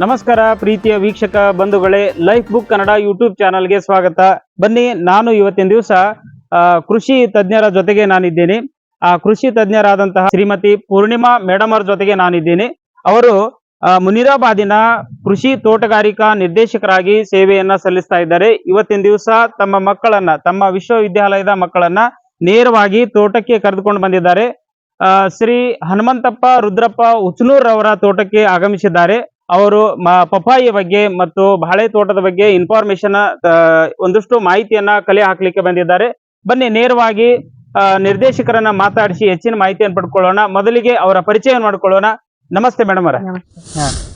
ನಮಸ್ಕಾರ ಪ್ರೀತಿಯ ವೀಕ್ಷಕ ಬಂಧುಗಳೇ, ಲೈಫ್ ಬುಕ್ ಕನ್ನಡ ಯೂಟ್ಯೂಬ್ ಚಾನಲ್ಗೆ ಸ್ವಾಗತ. ಬನ್ನಿ, ನಾನು ಇವತ್ತಿನ ದಿವಸ ಕೃಷಿ ತಜ್ಞರ ಜೊತೆಗೆ ನಾನಿದ್ದೇನೆ. ಆ, ಕೃಷಿ ತಜ್ಞರಾದಂತಹ ಶ್ರೀಮತಿ ಪೂರ್ಣಿಮಾ ಮೇಡಮ್ ಅವ್ರ ಜೊತೆಗೆ ನಾನಿದ್ದೇನೆ. ಅವರು ಮುನಿರಾಬಾದಿನ ಕೃಷಿ ತೋಟಗಾರಿಕಾ ನಿರ್ದೇಶಕರಾಗಿ ಸೇವೆಯನ್ನ ಸಲ್ಲಿಸ್ತಾ ಇದ್ದಾರೆ. ಇವತ್ತಿನ ದಿವಸ ತಮ್ಮ ಮಕ್ಕಳನ್ನ, ತಮ್ಮ ವಿಶ್ವವಿದ್ಯಾಲಯದ ಮಕ್ಕಳನ್ನ ನೇರವಾಗಿ ತೋಟಕ್ಕೆ ಕರೆದುಕೊಂಡು ಬಂದಿದ್ದಾರೆ. ಶ್ರೀ ಹನುಮಂತಪ್ಪ ರುದ್ರಪ್ಪ ಉಚನೂರ್ ಅವರ ತೋಟಕ್ಕೆ ಆಗಮಿಸಿದ್ದಾರೆ. ಅವರು ಪಪ್ಪಾಯಿ ಬಗ್ಗೆ ಮತ್ತು ಬಾಳೆ ತೋಟದ ಬಗ್ಗೆ ಇನ್ಫಾರ್ಮೇಶನ್ ಒಂದಷ್ಟು ಮಾಹಿತಿಯನ್ನ ಕಲೆ ಹಾಕ್ಲಿಕ್ಕೆ ಬಂದಿದ್ದಾರೆ. ಬನ್ನಿ ನೇರವಾಗಿ ನಿರ್ದೇಶಕರನ್ನ ಮಾತಾಡಿಸಿ ಹೆಚ್ಚಿನ ಮಾಹಿತಿಯನ್ನು ಪಡ್ಕೊಳ್ಳೋಣ. ಮೊದಲಿಗೆ ಅವರ ಪರಿಚಯ ಮಾಡ್ಕೊಳ್ಳೋಣ. ನಮಸ್ತೆ ಮೇಡಮ್ ಅವರ.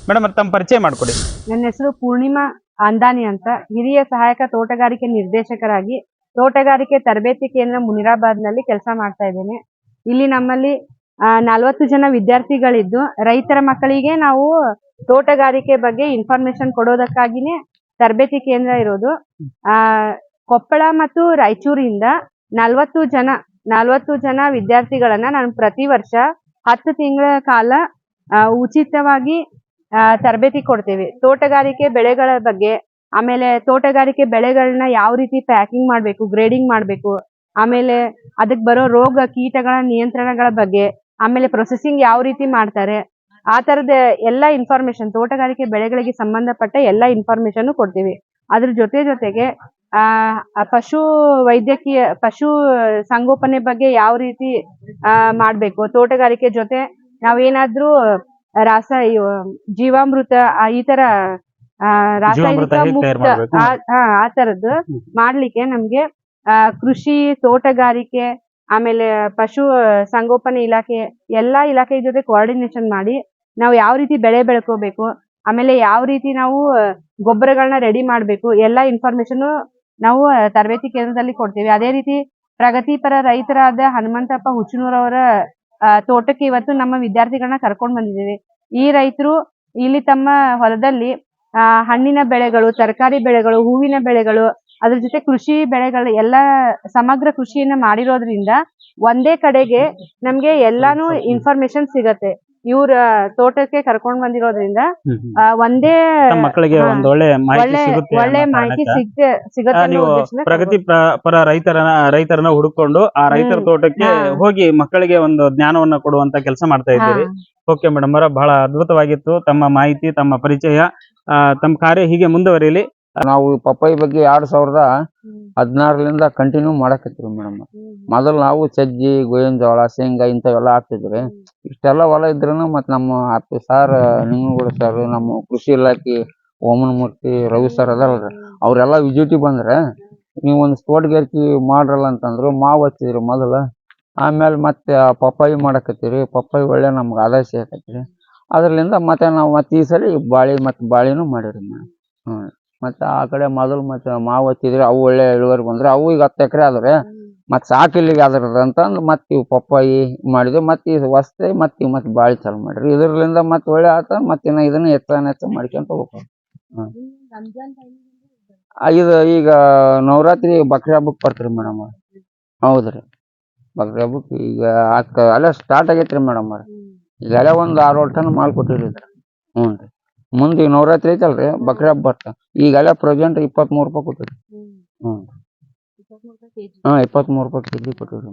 ಮೇಡಮ್ ತಮ್ಮ ಪರಿಚಯ ಮಾಡ್ಕೊಡಿ. ನನ್ನ ಹೆಸರು ಪೂರ್ಣಿಮಾ ಅಂದಾನಿ ಅಂತ. ಹಿರಿಯ ಸಹಾಯಕ ತೋಟಗಾರಿಕೆ ನಿರ್ದೇಶಕರಾಗಿ ತೋಟಗಾರಿಕೆ ತರಬೇತಿ ಕೇಂದ್ರ ಮುನಿರಾಬಾದ್ನಲ್ಲಿ ಕೆಲಸ ಮಾಡ್ತಾ ಇದ್ದೇನೆ. ಇಲ್ಲಿ ನಮ್ಮಲ್ಲಿ ನಲವತ್ತು ಜನ ವಿದ್ಯಾರ್ಥಿಗಳಿದ್ದು ರೈತರ ಮಕ್ಕಳಿಗೆ ನಾವು ತೋಟಗಾರಿಕೆ ಬಗ್ಗೆ ಇನ್ಫಾರ್ಮೇಶನ್ ಕೊಡೋದಕ್ಕಾಗಿನೇ ತರಬೇತಿ ಕೇಂದ್ರ ಇರೋದು. ಆ, ಕೊಪ್ಪಳ ಮತ್ತು ರಾಯಚೂರಿಂದ ನಲ್ವತ್ತು ಜನ, ನಲವತ್ತು ಜನ ವಿದ್ಯಾರ್ಥಿಗಳನ್ನ ನಾನು ಪ್ರತಿ ವರ್ಷ ಹತ್ತು ತಿಂಗಳ ಕಾಲ ಉಚಿತವಾಗಿ ತರಬೇತಿ ಕೊಡ್ತೇವೆ. ತೋಟಗಾರಿಕೆ ಬೆಳೆಗಳ ಬಗ್ಗೆ, ಆಮೇಲೆ ತೋಟಗಾರಿಕೆ ಬೆಳೆಗಳನ್ನ ಯಾವ ರೀತಿ ಪ್ಯಾಕಿಂಗ್ ಮಾಡಬೇಕು ಗ್ರೇಡಿಂಗ್ ಮಾಡಬೇಕು, ಆಮೇಲೆ ಅದಕ್ಕೆ ಬರೋ ರೋಗ, ಕೀಟಗಳ ನಿಯಂತ್ರಣಗಳ ಬಗ್ಗೆ, ಆಮೇಲೆ ಪ್ರೊಸೆಸಿಂಗ್ ಯಾವ ರೀತಿ ಮಾಡ್ತಾರೆ ಆ ತರದ ಎಲ್ಲ ಇನ್ಫಾರ್ಮೇಶನ್ ತೋಟಗಾರಿಕೆ ಬೆಳೆಗಳಿಗೆ ಸಂಬಂಧಪಟ್ಟ ಎಲ್ಲ ಇನ್ಫಾರ್ಮೇಶನ್ ಕೊಡ್ತೀವಿ. ಅದ್ರ ಜೊತೆ ಜೊತೆಗೆ ಆ ಪಶು ವೈದ್ಯಕೀಯ ಪಶು ಸಂಗೋಪನೆ ಬಗ್ಗೆ ಯಾವ ರೀತಿ ಆ ಮಾಡ್ಬೇಕು. ತೋಟಗಾರಿಕೆ ಜೊತೆ ನಾವೇನಾದ್ರೂ ರಾಸ ಜೀವಾಮೃತ ಈ ತರ ರಾಸಾಯನಿಕ ಮುಕ್ತ ಆ ತರದ್ದು ಮಾಡ್ಲಿಕ್ಕೆ ನಮ್ಗೆ ಆ, ಕೃಷಿ ತೋಟಗಾರಿಕೆ ಆಮೇಲೆ ಪಶು ಸಂಗೋಪನೆ ಇಲಾಖೆ, ಎಲ್ಲಾ ಇಲಾಖೆ ಜೊತೆ ಕೋಆರ್ಡಿನೇಷನ್ ಮಾಡಿ ನಾವು ಯಾವ ರೀತಿ ಬೆಳೆ ಬೆಳ್ಕೋಬೇಕು, ಆಮೇಲೆ ಯಾವ ರೀತಿ ನಾವು ಗೊಬ್ಬರಗಳನ್ನ ರೆಡಿ ಮಾಡಬೇಕು, ಎಲ್ಲಾ ಇನ್ಫಾರ್ಮೇಶನ್ ನಾವು ತರಬೇತಿ ಕೇಂದ್ರದಲ್ಲಿ ಕೊಡ್ತೀವಿ. ಅದೇ ರೀತಿ ಪ್ರಗತಿಪರ ರೈತರಾದ ಹನುಮಂತಪ್ಪ ಹುಚ್ಚನೂರವರ ತೋಟಕ್ಕೆ ಇವತ್ತು ನಮ್ಮ ವಿದ್ಯಾರ್ಥಿಗಳನ್ನ ಕರ್ಕೊಂಡು ಬಂದಿದ್ದೀವಿ. ಈ ರೈತರು ಇಲ್ಲಿ ತಮ್ಮ ಹೊಲದಲ್ಲಿ ಹಣ್ಣಿನ ಬೆಳೆಗಳು, ತರಕಾರಿ ಬೆಳೆಗಳು, ಹೂವಿನ ಬೆಳೆಗಳು ಅದ್ರ ಜೊತೆ ಕೃಷಿ ಬೆಳೆಗಳ ಎಲ್ಲ ಸಮಗ್ರ ಕೃಷಿಯನ್ನ ಮಾಡಿರೋದ್ರಿಂದ ಒಂದೇ ಕಡೆಗೆ ನಮ್ಗೆ ಎಲ್ಲಾನು ಇನ್ಫಾರ್ಮೇಶನ್ ಸಿಗತ್ತೆ ಇವ್ರ ತೋಟಕ್ಕೆ ಕರ್ಕೊಂಡ್ ಬಂದಿರೋದ್ರಿಂದ ಆ, ಒಂದೇ ಮಕ್ಕಳಿಗೆ ಹಾ. ಒಂದು ಒಳ್ಳೆ ಮಾಹಿತಿ ಒಳ್ಳೆ ಸಿಗುತ್ತೆ ಒಳ್ಳೆ ಅನ್ನೋ ಮಾಹಿತಿ ಕಾರಣಕ್ಕ, ಸಿಗ್ತೆ ಸಿಗತ್ತೆ ಆ, ಅನ್ನೋ ನೀವು ಉದ್ದೇಶದಿಂದ ಪ್ರಗತಿ ಪ್ರ- ಪರ ರೈತರನ್ನ ರೈತರನ್ನ ಹುಡುಕೊಂಡು ಆ ರೈತರ ಹ್ಮ್. ತೋಟಕ್ಕೆ ಹಾ. ಹೋಗಿ ಮಕ್ಕಳಿಗೆ ಒಂದು ಜ್ಞಾನವನ್ನ ಕೊಡುವಂತ ಕೆಲಸ ಮಾಡ್ತಾ ಹಾ. ಇದ್ದೀರಿ ಓಕೆ ಮೇಡಮ್ ಅವರ ಬಹಳ ಅದ್ಭುತವಾಗಿತ್ತು ತಮ್ಮ ಮಾಹಿತಿ ತಮ್ಮ ಪರಿಚಯ ಆ, ತಮ್ಮ ಕಾರ್ಯ ಹೀಗೆ ಮುಂದುವರಿಯಲಿ ನಾವು ಪಪ್ಪಾಯಿ ಬಗ್ಗೆ ಎರಡ್ ಸಾವಿರದ. ಹದಿನಾರರಿಂದ ಕಂಟಿನ್ಯೂ ಮಾಡಕತ್ತೀವಿ ಮೇಡಮ್. ಮೊದಲು ನಾವು ಸಜ್ಜಿ ಗೋವಿನ ಜೋಳ ಶೇಂಗಾ ಇಂಥವೆಲ್ಲ ಹಾಕ್ತಿದ್ರಿ ಇಷ್ಟೆಲ್ಲ ಹೊಲ ಇದ್ರೂ ಮತ್ತು ನಮ್ಮ ಅಪ್ಪಿ ಸಾರ್ ನಿಂಗೂಡ ಸರ್ ನಮ್ಮ ಕೃಷಿ ಇಲಾಖೆ ಓಮನಮೂರ್ತಿ ರವಿ ಸರ್ ಅದಲ್ರಿ ಅವರೆಲ್ಲ ವಿಜಿಟಿ ಬಂದ್ರೆ ನೀವು ಒಂದು ತೋಟಗಾರಿಕೆ ಮಾಡ್ರಲ್ಲ ಅಂತಂದ್ರು ಮಾವು ಹಚ್ಚಿದ್ರಿ ಮೊದಲು. ಆಮೇಲೆ ಮತ್ತೆ ಆ ಪಪ್ಪಾಯಿ ಮಾಡಕತ್ತೀರಿ. ಪಪ್ಪಾಯಿ ಒಳ್ಳೆ ನಮ್ಗೆ ಆದಾಯ ಸಿಗಕತ್ತೀರಿ. ಅದರಿಂದ ಮತ್ತೆ ನಾವು ಮತ್ತೆ ಈ ಸಲ ಬಾಳೆ ಮತ್ತೆ ಬಾಳೆನೂ ಮಾಡಿರಿ ಮೇಡಮ್. ಹ್ಞೂ ಮತ್ತೆ ಆ ಕಡೆ ಮೊದಲು ಮತ್ತೆ ಮಾವು ಹತ್ತಿದ್ರೆ ಅವು ಒಳ್ಳೆ ಇಳುವರಿ ಬಂದ್ರೆ ಅವು ಈಗ ಹತ್ತು ಎಕರೆ ಆದ್ರೆ ಮತ್ತೆ ಸಾಕಿಲ್ಲಿಗೆ ಆದ್ರ ಅದ್ರದ್ದು ಅಂತಂದು ಮತ್ತೆ ಇವು ಪಪ್ಪಾಯಿ ಮಾಡಿದ್ವಿ ಮತ್ತೆ ಇದು ಹೊಸ್ತೆ ಮತ್ತೆ ಇವು ಮತ್ತೆ ಬಾಳೆ ಚಾಲು ಮಾಡ್ರಿ ಇದರಿಂದ ಮತ್ತೆ ಒಳ್ಳೆ ಆತ ಮತ್ತೆ ಇನ್ನ ಇದನ್ನ ಹೆಚ್ಚಾನ ಹೆಚ್ಚು ಮಾಡ್ಕೊಂತ ಹೋಗ್ಬೇಕು. ಇದು ಈಗ ನವರಾತ್ರಿ ಬಕ್ರಿ ಹಬ್ಬಕ್ಕೆ ಬರ್ತೀರಿ ಮೇಡಮ್ ಹೌದ್ರಿ. ಬಕ್ರಿ ಹಬ್ಬಕ್ಕೆ ಈಗ ಅಲ್ಲ ಅಲ್ಲೇ ಸ್ಟಾರ್ಟ್ ಆಗೈತ್ರಿ ಮೇಡಮ್ ಈಗಲೇ ಒಂದು ಆರು ಏಳು ಟನ್ ಮಾಲ್ ಕೊಟ್ಟಿರಿ ಹ್ಞೂ ರೀ ಮುಂದೆ ಈಗ ನವರಾತ್ರಿ ಐತಲ್ರಿ ಬಕ್ರಿ ಹಬ್ಬ ಬರ್ತಾ. ಈಗೆಲ್ಲ ಪ್ರೆಸೆಂಟ್ ಇಪ್ಪತ್ಮೂರು ರೂಪಾಯಿ ಕೊಟ್ಟಿರಿ ಹ್ಞೂ ಹಾಂ ಇಪ್ಪತ್ಮೂರು ರೂಪಾಯಿ ಕೆ ಜಿ ಕೊಟ್ಟಿರಿ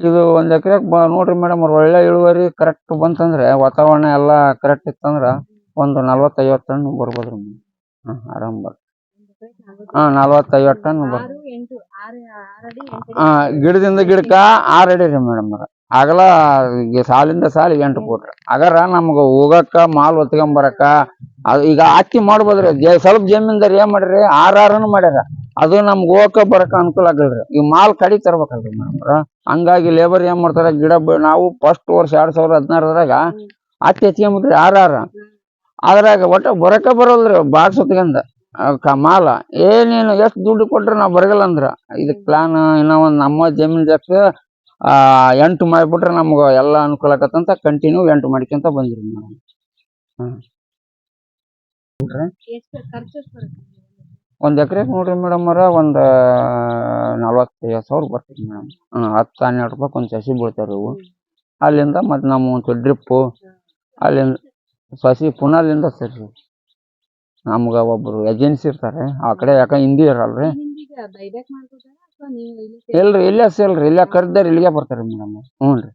ಇದು ಒಂದ್ ಎಕರೆಕ್ ಬ ನೋಡ್ರಿ ಮೇಡಮ್ ಒಳ್ಳೆ ಇಳುವರಿ ಕರೆಕ್ಟ್ ಬಂತಂದ್ರೆ ವಾತಾವರಣ ಎಲ್ಲ ಕರೆಕ್ಟ್ ಇತ್ತಂದ್ರ ಒಂದು ನಲ್ವತ್ತು ಐವತ್ತು ಟನ್ ಬರ್ಬೋದ್ರಿ ಹ್ಮ್ ಆರಾಮ್ ಬರ್ ಹಾ ನಲ್ವತ್ತು ಐವತ್ತು ಟನ್. ಬರ್ ಹಾ ಗಿಡದಿಂದ ಗಿಡಕ್ಕ ಆರ್ ಅಡಿ ರೀ ಮೇಡಮ್ ಆಗಲ ಸಾಲಿಂದ ಸಾಲಿ ಎಂಟು ಫೂಟ್ ಅಗರ ನಮ್ಗೆ ಹೋಗಕ್ಕ ಮಾಲ್ ಹೊತ್ಕೊಂಬರಕ್ಕ ಅದು ಈಗ ಅಕ್ಕಿ ಮಾಡ್ಬೋದ್ರಿ. ಸ್ವಲ್ಪ ಜಮೀನ್ದಾರ ಏನ್ ಮಾಡ್ರಿ? ಆರ್ ಆರನು ಮಾಡ್ಯಾರ. ಅದು ನಮ್ಗೆ ಹೋಗಕ್ಕ ಬರಕ್ಕ ಅನುಕೂಲ ಆಗಲ್ರಿ. ಈ ಮಾಲ್ ಕಡಿ ತರ್ಬೇಕಲ್ರಿ ಮೇಡಮ್ ಹಂಗಾಗಿ ಲೇಬರ್ ಏನ್ ಮಾಡ್ತಾರ? ಗಿಡ ನಾವು ಫಸ್ಟ್ ವರ್ಷ ಎರಡ್ ಸಾವಿರದ ಹದಿನಾರರಾಗ ಹತ್ತಿ ಹಚ್ಕೊಂಬಿಟ್ರಿ ಆರ್ ಆರ್ ಅದ್ರಾಗ ಒಟ್ಟ ಬರಕ್ಕ ಬರೋಲ್ರಿ ಬಾಕ್ಸ್ ಹೊತ್ಕೊಂಡ ಕ ಮಾಲ. ಏನೇನು ಎಷ್ಟು ದುಡ್ಡು ಕೊಟ್ರೆ ನಾವು ಬರಗಲ್ಲ ಅಂದ್ರ ಇದಕ್ ಪ್ಲಾನ್ ಇನ್ನ ಒಂದು ನಮ್ಮ ಜಮೀನ್ ಜಾಗ ಆ, ಎಂಟು ಮಾಡಿಬಿಟ್ರೆ ನಮ್ಗೆ ಎಲ್ಲ ಅನುಕೂಲ ಆಗತ್ತಂತ ಕಂಟಿನ್ಯೂ ಎಂಟು ಮಾಡ್ಕೊಂತ ಬಂದ್ರಿ ನಾವು. ಒಂದು ಎಕರೆಗೆ ನೋಡ್ರಿ ಮೇಡಮ್ ಅವ್ರ, ಒಂದು, ನಲ್ವತ್ತೈದು ಸಾವಿರ ಬರ್ತೈತಿ ಮೇಡಮ್ ಹತ್ತು ಹನ್ನೆರಡು ರೂಪಾಯಿ ಒಂದು ಸಸಿ ಬೀಳ್ತಾವ್ರಿ ಇವು. ಅಲ್ಲಿಂದ ಮತ್ತೆ ನಮ್ಮ ಡ್ರಿಪ್ಪು ಅಲ್ಲಿಂದ ಸಸಿ ಪುನಾಲಿಂದ ಸರ್. ನಮ್ಗ ಒಬ್ರು ಏಜೆನ್ಸಿ ಇರ್ತಾರೆ. ಆ ಕಡೆ ಯಾಕ ಹಿಂದಿ ಇರಲ್ರಿ? ಇಲ್ರಿ ಇಲ್ಲೇ ಸೇಲ್ರಿ ಇಲ್ಲೇ ಕರ್ದಾರ ಇಲ್ಲಿಗೆ ಬರ್ತಾರೆ ಮೇಡಮ್ ಹ್ಞೂ ರೀ.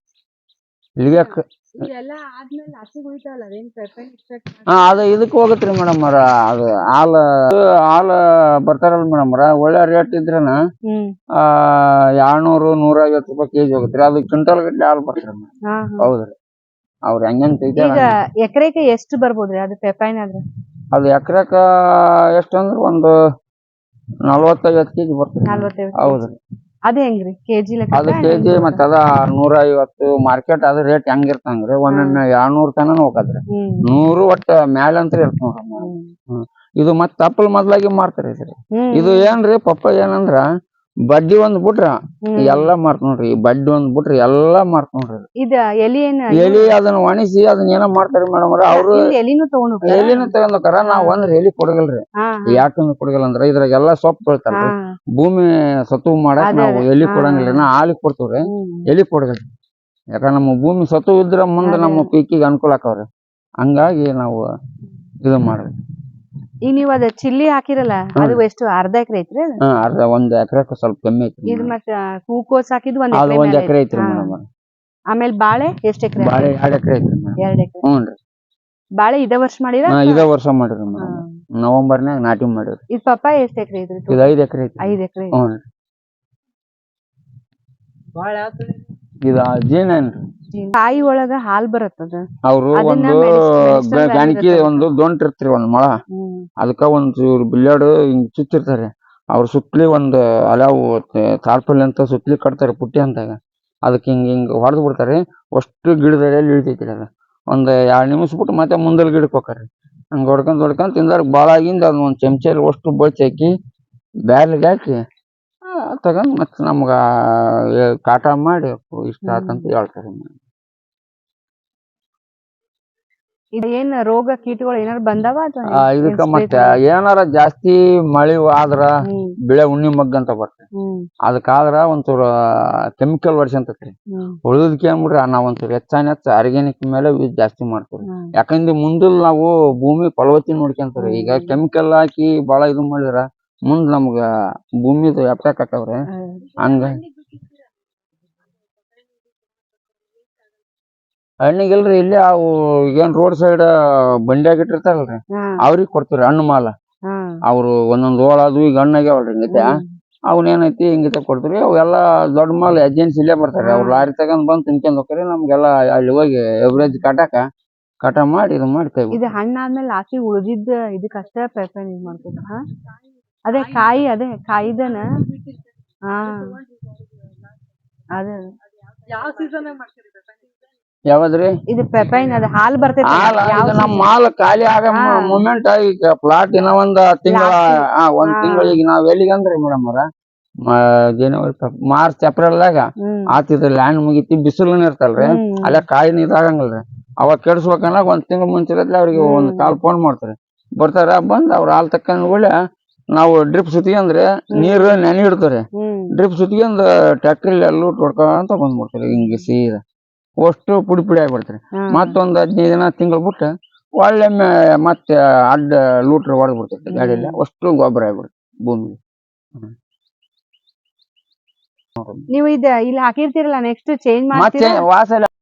ಇಲ್ಲಿಗೆ ಕ- ಇದೆಲ್ಲ ಆದ್ಮೇಲೆ ಆಚೆಗೆ ಉಳಿತಾವಲ್ಲ ಅದೇನ್ ಪೆಪ್ಪರ್ ಎಕ್ಸ್ಟ್ರಾಕ್ಟ್ ಹಾ ಅದು ಇದಕ್ಕೆ ಹೋಗತ್ರಿ ಮೇಡಮ್ ಅವ್ರ. ಅದು ಹಾಲು ಹಾಲು ಬರ್ತಾರಲ್ಲ ಮೇಡಮ್ ಅವ್ರ. ಒಳ್ಳೆ ರೇಟ್ ಇದ್ರನ ಹ್ಮ್. ಎರಡ್ನೂರು ನೂರ ಐವತ್ತು ರೂಪಾಯಿ ಕೆಜಿ ಹೋಗುತ್ತೆ ಅದು ಕ್ವಿಂಟಲ್ ಗಟ್ಟಲೆ ಹಾಲು ಬರ್ತಾರೆ ಮೇಡಮ್. ಹಾ ಹಾ. ಹೌದ್ರಿ. ಅವ್ರ ಹೆಂಗಂತ ಈಗ ಎಕರೆಗೆ ಎಷ್ಟು ಬರ್ಬೋದ್ರಿ? ಅದು ಪೆಪೈನ್ ಆದ್ರೆ? ಅದು ಎಕರೆಕ ಎಷ್ಟು ಅಂದ್ರೆ ಒಂದು ನಲ್ವತ್ತೈವತ್ತು ಕೆಜಿ ಬರ್ತದೆ. ಹೌದು. ಅದ್ ಹೆಂಗ್ರಿ? ಕೆಜಿ ಅದು ಕೆಜಿ ಮತ್ತ ಅದ ನೂರ ಐವತ್ತು ಮಾರ್ಕೆಟ್ ಅದ ರೇಟ್ ಹೆಂಗಿರ್ತಂಗ್ರಿ ಒಮ್ಮೊಮ್ಮೆ ಎರಡ್ನೂರ್ ತನ ಹೋಗತ್ರಿ ಹ್ಮ್. ನೂರು ಒಟ್ಟ ಮ್ಯಾಲಂತ್ರ ಇರ್ತ ನೋಡ್ರಿ ಇದು ಮತ್ತ ತಪ್ಪಲ್ ಮೊದ್ಲಾಗಿ ಮಾರ್ತಾರ ಇದ್ರಿ. ಹ್ಮ್. ಇದು ಏನ್ರಿ ಪಪ್ಪ ಏನಂದ್ರ ಬಡ್ಡಿ ಒಂದ್ ಬಿಟ್ರ. ಎಲ್ಲಾ ಮಾರ್ತ ನೋಡ್ರಿ ಬಡ್ಡಿ ಒಂದ್ ಬಿಟ್ರ ಎಲ್ಲಾ ಮಾರ್ತ ನೋಡ್ರಿ. ಇದ ಎಲಿ ಏನ್ ಎಲಿ ಅದನ್ನ ಒಣಸಿ ಅದನ್ನ ಏನೋ ಮಾಡ್ತಾರ ಮೇಡಮ್ ಅವ್ರು ಎಲಿನೂ ತಗೊಂಡ್ ಹೋಗ್ತಾರಾ? ಎಲಿನ ತಗೊಂಡ್ಕಾರ ನಾವ್ ಒಂದ್ ಎಲಿ ಕೊಡಗಲ್ರಿ. ಯಾಕಂದ್ರ ಕೊಡಗಲ್ಲ ಅಂದ್ರ ಇದ್ರಾಗ ಎಲ್ಲಾ ಸೊಪ್ಪು ಹಾ. ಭೂಮಿ ಸತ್ತು ಮಾಡಕ್ ನಾವು ಎಲಿ ಕೊಡಂಗಿಲ್ಲ ನಾ ಹಾಲಿ ಕೊಡ್ತೀವ್ರಿ. ಎಲಿ ಕೊಡಗಲ್ರಿ ಯಾಕ ನಮ್ಮ ಭೂಮಿ ಸತ್ತು ಇದ್ರ ಮುಂದ ನಮ್ಮ ಪೀಕಿಗೆ ಅನುಕೂಲ ಆಕವ್ರಿ. ಹಂಗಾಗಿ ನಾವು ಇದು ಮಾಡ್ರಿ ಈಗ ನೀವ್ ಅದ ಚಿಲ್ಲಿ ಹಾಕಿರಲ್ಲ ಅದು ಎಷ್ಟು ಅರ್ಧ ಎಕರೆ ಐತ್ರಿ ಅದು? ಹಾ ಅರ್ಧ ಒಂದ್ ಎಕರೆಕ್ ಸ್ವಲ್ಪ ಕಮ್ಮಿ ಐತ್ರಿ ಇದು madam. ಮತ್ತ ಹೂಕೋಸ್ ಹಾಕಿದ್ ಒಂದ್ ಅದು ಒಂದ್ ಎಕರೆ ಎಕರೆ ಐತ್ರಿ. ಮೇಡಮ್. ಆಮೇಲೆ ಬಾಳೆ ಎಷ್ಟ್ ಎಕರೆ? ಬಾಳೆ ಎರಡ್ ಎಕರೆ ಐತ್ರಿ ಮೇಡಮ್. ಎರಡ್ ಎಕರೆ. ಹ್ಞೂನ್ರಿ ಬಾಳೆ ಇದ ವರ್ಷ ಮಾಡಿರ? ಹಾ ಇದ ವರ್ಷ ಮಾಡಿರಿ ಮೇಡಮ್. ನವೆಂಬರ್ನ್ಯಾಗ ನಾಟಿ ಮಾಡಿರಿ. ಇದು ಪಪ್ಪಾ ಎಷ್ಟ್ ಎಕರೆ ಐತ್ರಿ? ಇದು ಐದ್ ಎಕರೆ ಐತ್ರಿ. ಐದ್ ಎಕರೆ. ಹ್ಞೂನ್ರಿ ಇದು ಜೀನೇನ್ರಿ ಕಾಯಿ ಒಳಗ ಹಾಲ್ ಬರತ್ತದ? ಅವ್ರು ಅದನ್ನ ಒಂದು ಗಾಣಿಕಿ ಇರುತ್ತೆ. ಒಂದು ದೊಂಟ್ ಇರ್ತ್ರಿ ಒಂದ್ ಮೊಳ. ಹ್ಮ್. ಅದಕ್ಕ ಒಂದ್ ಇವ್ರು ಬಿಲ್ಲಾಡು ಹಿಂಗ್ ಚುಚ್ಚಿರ್ತಾರೆ. ಅವ್ರ ಸುತ್ಲಿ ಒಂದ್ ಅಲಾವು ತಾಳ್ಪಲ್ಲಿ ಅಂತ ಸುತ್ಲಿ ಕಟ್ತಾರೆ ಪುಟ್ಟಿ ಅಂತಾಗ ಅದಕ್ಕೆ ಹಿಂಗ್ ಹಿಂಗ್ ಹೊಡೆದ್ ಬಿಡ್ತಾರೆ. ಅಷ್ಟು ಗಿಡದಲ್ಲಿ ಇಳಿತೈತಿ ಅದ. ಒಂದ್ ಎರಡ್ ನಿಮಿಷ ಬಿಟ್ಟು ಮತ್ತೆ ಮುಂದಲ್ ಗಿಡಕ್ಕೆ ಹೋಗ್ತಾರೆ. ಹಂಗ ಹೊಡ್ಕೊಂಡ್ ಹೊಡ್ಕೊಂಡ್ ತಿಂದಾರ ಭಾಳ ಆಗಿಂದ ಅದನ್ನ ಒಂದ್ ಚಮಚಲ್ಲಿ ಅಷ್ಟು ಬಳ್ಸಿ ಹಾಕಿ ಬ್ಯಾರ್ಲಿಗೆ ಹಾಕಿ ಆ, ತಗೊಂಡ್ ಮತ್ತೆ ನಮ್ಗ ಆ, ಕಾಟ ಮಾಡಿ ಇಷ್ಟ ಆತಂತ ಹೇಳ್ತಾರೆ. ಇದು ಏನ್ ರೋಗ ಕೀಟಗಳು ಏನಾರ ಬಂದಾವ ಅಥವಾ ಆ, ಇದಕ್ಕ ಮತ್ತೆ ಏನಾರ ಜಾಸ್ತಿ ಮಳಿ ಆದ್ರ ಹ್ಮ್. ಬೆಳೆ ಉಣ್ಣಿ ಮಗ್ಗ ಅಂತ ಬರ್ತದೆ ಹ್ಮ್. ಅದಕ್ಕಾದ್ರ ಒಂಚೂರು ಕೆಮಿಕಲ್ ಹೊಡ್ಸಂತೈತ್ರಿ ಹ್ಮ್. ಉಳಿದಕ್ಕೆ ನಾವ್ ನಾವು ಒಂಚೂರು ಹೆಚ್ಚಾನ ಹೆಚ್ಚ ಆರ್ಗ್ಯಾನಿಕ್ ಮೇಲೆ ಜಾಸ್ತಿ ಮಾಡ್ತೀವಿ. ಹ್ಮ್. ಯಾಕಂದ್ರೆ ಮುಂದಲ್ ನಾವು ಭೂಮಿ ಫಲವತ್ತಿ ನೋಡ್ಕೊಂತೀವಿ ಈಗ ಕೆಮಿಕಲ್ ಹಾಕಿ ಬಾಳ ಇದು ಮಾಡಿದ್ರ ಮುಂದ್ ನಮ್ಗ ಭೂಮಿದು ಎಫೆಕ್ಟ್ ಆಕವ್ರಿ ಹ್ಮ್. ಹಂಗ ಹಣ್ಣಿಗಿಲ್ರಿ ಇಲ್ಲೇ ಅವು ಏನ್ ರೋಡ್ ಸೈಡ್ ಬಂಡ್ಯಾಗ ಇಟ್ಟಿರ್ತಾರಲ್ರಿ. ಅವ್ರಿಗೆ ಕೊಡ್ತೀವ್ರಿ ಹಣ್ಣು ಮಾಲ. ಹ್ಮ್. ಅವ್ರು ಒಂದೊಂದ್ ಹೋಳ ಅದು ಈಗ ಹಣ್ಣಾಗ್ಯಾವಲ್ರಿ ಹಿಂಗೈತೆ. ಅವನೇನೈತಿ ಏನೈತಿ ಹಿಂಗೈತೆ ಕೊಡ್ತೀರಿ ಅವೆಲ್ಲ ದೊಡ್ಡ ಮಾಲ್ ಏಜೆನ್ಸಿ ಇಲ್ಲೇ ಬರ್ತಾರೆ. ಅವ್ರು ಲಾರಿ ತಗೊಂಡ್ ಬಂದ್ ತಿನ್ಕೊಂಡ್ ಹೋಗ್ತಾರೆ. ನಮ್ಗೆಲ್ಲ ಅಲ್ಲಿ ಹೋಗಿ ಎವರೇಜ್ ಕಟಾಕ ಕಟ ಮಾಡಿ ಇದು ಮಾಡಿ ಕೈ ಇದು ಹಣ್ಣಾದ್ಮೇಲೆ ಲಾಸ್ಟಿಗೆ ಉಳಿದಿದ್ದ ಇದಕ್ಕಷ್ಟೇ ಅಷ್ಟೇ ಪ್ರಿಪೇರ್ ಇದು ಮಾಡ್ಕೋತ ಹಾ. ಅದೇ ಕಾಯಿ ಅದೇ ಕಾಯಿದನ. ಹಾ. ಅದೇ. ಯಾವದ್ರಿ ಇದು ಪೆಪೈನ್ ಅದ ಹಾಲ್ ಬರ್ತೈತಿ ಹಾಲ ನಮ್ಮ ಮಾಲ್ ಖಾಲಿ ಆಗ. ಮೂಮೆಂಟ್ ಈಗ ಪ್ಲಾಟ್ ಇನ್ನ ಒಂದ್ ತಿಂಗಳ. ಒಂದ್. ತಿಂಗಳಿಗೆ ನಾವ್ ಎಲ್ಲಿಗೆ ಅಂದ್ರಿ ಮೇಡಮ್ ಅವ್ರ? ಜನವರಿ ಮಾರ್ಚ್ ಏಪ್ರಿಲ್ ದಾಗ ಆತಿದ್ರ ಲ್ಯಾಂಡ್ ಮುಗಿತಿ ಬಿಸಿಲು ಇರ್ತಲ್ರಿ. ಅಲ್ಲ ಕಾಯಿನ ಇದಾಗಂಗಲ್ರಿ ಅವಾಗ ಕೆಡ್ಸ್ಬೇಕನ್ನ ಒಂದ್ ತಿಂಗಳ ಮುಂಚಿರತ್ಲೆ ಅವ್ರಿಗೆ ಒಂದ್. ಕಾಲ್ ಫೋನ್ ಮಾಡ್ತಾರೆ. ಬರ್ತಾರ ಬಂದ್ ಅವ್ರ ಹಾಲ್ ತಕ್ಕಂದ್ ಒಳ್ಳೆ ನಾವು ಡ್ರಿಪ್ ಸುತ್ತಿಗೆ ನೀರ್ ನೆನೆ ಇಡ್ತಾರೆ. ಡ್ರಿಪ್ ಸುತ್ತಿಗೆ ಟ್ರ್ಯಾಕ್ಟರ್ ಎಲ್ಲೂ ತೊಡ್ಕೊಂತ ಬಂದ್ಬಿಡ್ತಾರೆ ಹಿಂಗೆ ಸೀದಾ. ಅಷ್ಟು ಪುಡಿ ಪುಡಿ ಆಗ್ಬಿಡ್ತಾರೆ. ಮತ್ತೊಂದು ಹದಿನೈದು ದಿನ ತಿಂಗಳು ಬಿಟ್ಟು ಒಳ್ಳೆ ಮತ್ತೆ ಅಡ್ಡ ಲೂಟ್ರ್ ಹೊಡೆದ್ ಬಿಡ್ತೈತೆ ಗಾಡಿಯಲ್ಲಿ. ಅಷ್ಟು ಗೊಬ್ಬರ ಆಗ್ಬಿಡುತ್ತೆ ಭೂಮಿಗೆ. ನೀವು ಇದ ಇಲ್ಲಿ ಹಾಕಿರ್ತೀರಲ್ಲ ನೆಕ್ಸ್ಟ್ ಚೇಂಜ್ ಮತ್ತೆ ಮಾಡ್ತೀರಾ ವಾಸ